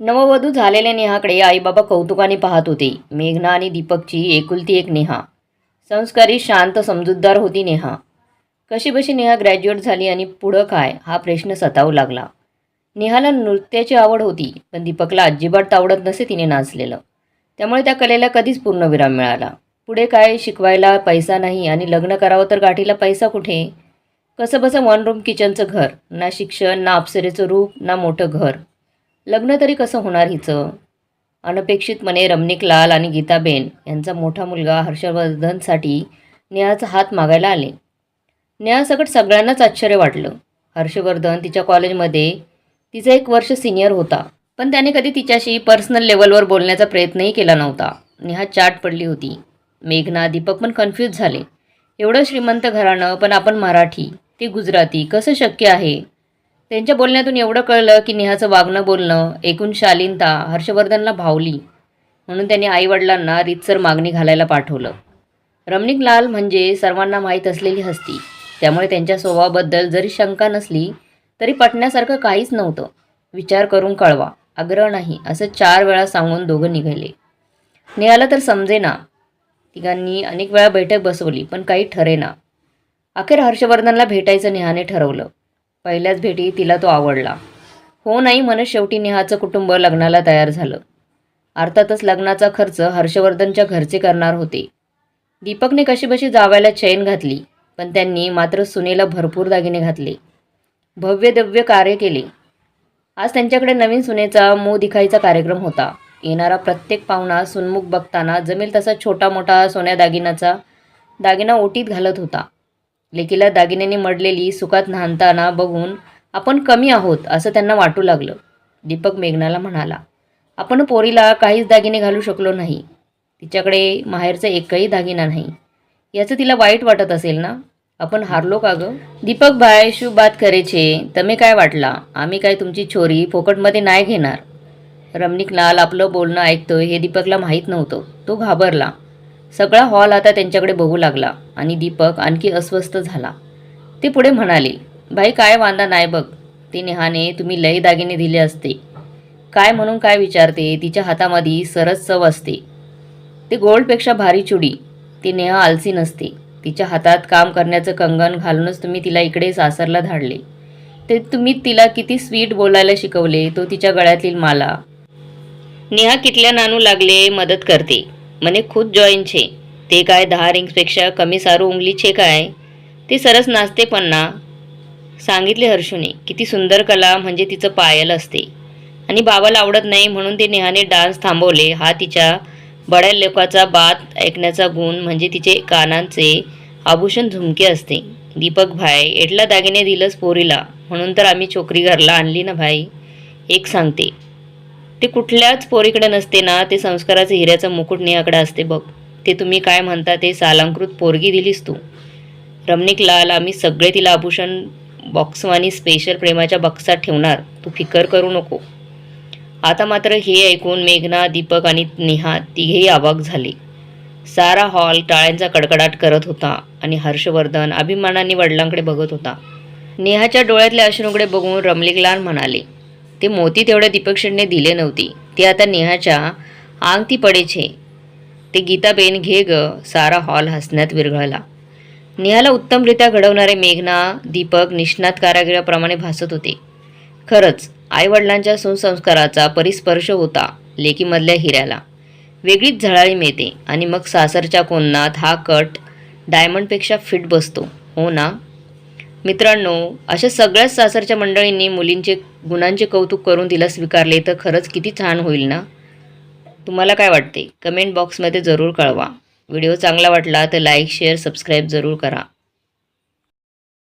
नववधू झालेल्या नेहाकडे आईबाबा कौतुकाने पाहत होते. मेघना आणि दीपकची एकुलती एक नेहा. संस्कारी शांत समजूतदार होती नेहा. कशी बशी नेहा ग्रॅज्युएट झाली आणि पुढं काय हा प्रश्न सतावू लागला. नेहाला नृत्याची आवड होती पण दीपकला अजिबात आवडत नसे तिने नाचलेलं. त्यामुळे त्या कलेला कधीच पूर्णविराम मिळाला. पुढे काय शिकवायला पैसा नाही आणि लग्न करावं तर गाठीला पैसा कुठे? कसं बसं वन रूम किचनचं घर? ना शिक्षण ना अप्सरेचं रूप ना मोठं घर. लग्न तरी कसं होणार हिचं? अनपेक्षितपणे रमणिक लाल आणि गीताबेन यांचा मोठा मुलगा हर्षवर्धनसाठी नेहाचा हात मागायला आले. नेहासकट सगळ्यांनाच आश्चर्य वाटलं. हर्षवर्धन तिच्या कॉलेजमध्ये तिचा एक वर्ष सिनियर होता पण त्याने कधी तिच्याशी पर्सनल लेवलवर बोलण्याचा प्रयत्नही केला नव्हता. नेहा चाट पडली होती. मेघना दीपक पण कन्फ्यूज झाले. एवढं श्रीमंत घराणं पण आपण मराठी ते गुजराती कसं शक्य आहे? त्यांच्या बोलण्यातून एवढं कळलं की नेहाचं वागणं बोलणं एकूण शालीनता हर्षवर्धनला भावली. म्हणून त्यांनी आईवडिलांना रीतसर मागणी घालायला पाठवलं. रमणिक लाल म्हणजे सर्वांना माहीत असलेली हस्ती. त्यामुळे त्यांच्या स्वभावाबद्दल जरी शंका नसली तरी पटण्यासारखं काहीच नव्हतं. विचार करून कळवा. आग्रह नाही असं चार वेळा सांगून दोघं निघाले. नेहाला तर समजेना. तिघांनी अनेक वेळा बैठक बसवली पण काही ठरेना. अखेर हर्षवर्धनला भेटायचं नेहाने ठरवलं. पहिल्याच भेटी तिला तो आवडला. हो नाही म्हणत शेवटी नेहाचं कुटुंब लग्नाला तयार झालं. अर्थातच लग्नाचा खर्च हर्षवर्धनच्या घरचे करणार होते. दीपकने कशीबशी जावायला चैन घातली पण त्यांनी मात्र सुनेला भरपूर दागिने घातले. भव्य कार्य केले. आज त्यांच्याकडे नवीन सुनेचा मो दिखाईचा कार्यक्रम होता. येणारा प्रत्येक पाहुणा सुनमुख बघताना जमेल तसा छोटा मोठा सोन्या दागिन्याचा दागिना ओटीत घालत होता. लेकीला दागिन्यांनी मडलेली सुखात न्हाणताना बघून आपण कमी आहोत असं त्यांना वाटू लागलं. दीपक मेघनाला म्हणाला आपण पोरीला काहीच दागिने घालू शकलो नाही. तिच्याकडे माहेरचा एकही दागिना नाही. याचं तिला वाईट वाटत असेल ना? आपण हारलो का गं? दीपक भाय शू बात करेचे तमे काय वाटला? आम्ही काय तुमची छोरी फोकटमध्ये नाही घेणार? रमणिक लाल आपलं बोलणं ऐकतोय हे दीपकला माहीत नव्हतं. तो घाबरला. सगळा हॉल आता त्यांच्याकडे बघू लागला आणि दीपक आणखी अस्वस्थ झाला. ते पुढे म्हणाले भाई काय वांदा नाही बघ. ते नेहाने तुम्ही लई दागिने दिले असते. काय म्हणून काय विचारते? तिच्या हातामध्ये सरस चव असते. ते गोल्डपेक्षा भारी चुडी. ती नेहा आलसी नसते. तिच्या हातात काम करण्याचं कंगन घालूनच तुम्ही तिला इकडे सासरला धाडले. ते तुम्ही तिला किती स्वीट बोलायला शिकवले तो तिच्या गळ्यातील माला. नेहा किटल्या नाणू लागले मदत करते. मने खुद जॉईन छे ते काय दहा रिंग्सपेक्षा कमी सारू उंगली छे काय ते सरस नाचते पण ना सांगितले हर्षूने किती सुंदर कला म्हणजे तिचं पायल असते आणि बाबाला आवडत नाही म्हणून ते नेहाने डान्स थांबवले हा तिच्या बड्या लोकाचा बात ऐकण्याचा गुण म्हणजे तिचे कानांचे आभूषण झुमके असते दीपक भाई एटला दागिने दिलंस पोरीला म्हणून तर आम्ही छोकरी घरला आणली ना भाई एक सांगते ते कुठल्याच पोरीकडे नसते ना ते संस्काराचं हिऱ्याचं मुकुट नेहाकडे असते बघ. ते तुम्ही काय म्हणता ते सालांकृत पोरगी दिलीस तू. रमणिक लाल आम्ही सगळे तिला आभूषण बॉक्सवानी स्पेशल प्रेमाच्या बक्सात ठेवणार. तू फिकर करू नको. आता मात्र हे ऐकून मेघना दीपक आणि नेहा तिघेही अवाक झाले. सारा हॉल टाळ्यांचा कडकडाट करत होता आणि हर्षवर्धन अभिमानाने वडिलांकडे बघत होता. नेहाच्या डोळ्यातल्या अश्रूकडे बघून रमलिकलाल म्हणाले ते मोती तेवढ्या दीपक शेडने दिले नव्हती. ते आता नेहाच्या आंगती पडेचे ते गीताबेन घे ग सारा हॉल हसण्यात विरघळला. नेहाला उत्तमरित्या घडवणारे मेघना दीपक निष्णात कारागिराप्रमाणे भासत होते. खरंच आईवडिलांच्या सुसंस्काराचा परिस्पर्श होता लेकीमधल्या हिऱ्याला. वेगळीच झळाळी मिळते आणि मग सासरच्या कोणात हा कट डायमंडपेक्षा फिट बसतो हो ना? मित्रांनो अशा सगळ्याच सासरच्या मंडळींनी मुलींचे गुणांचे कौतुक करून तिला स्वीकारले तर खरंच किती छान होईल ना? तुम्हाला काय वाटते? कमेंट बॉक्समध्ये जरूर कळवा. व्हिडिओ चांगला वाटला तर लाईक शेअर सबस्क्राईब जरूर करा.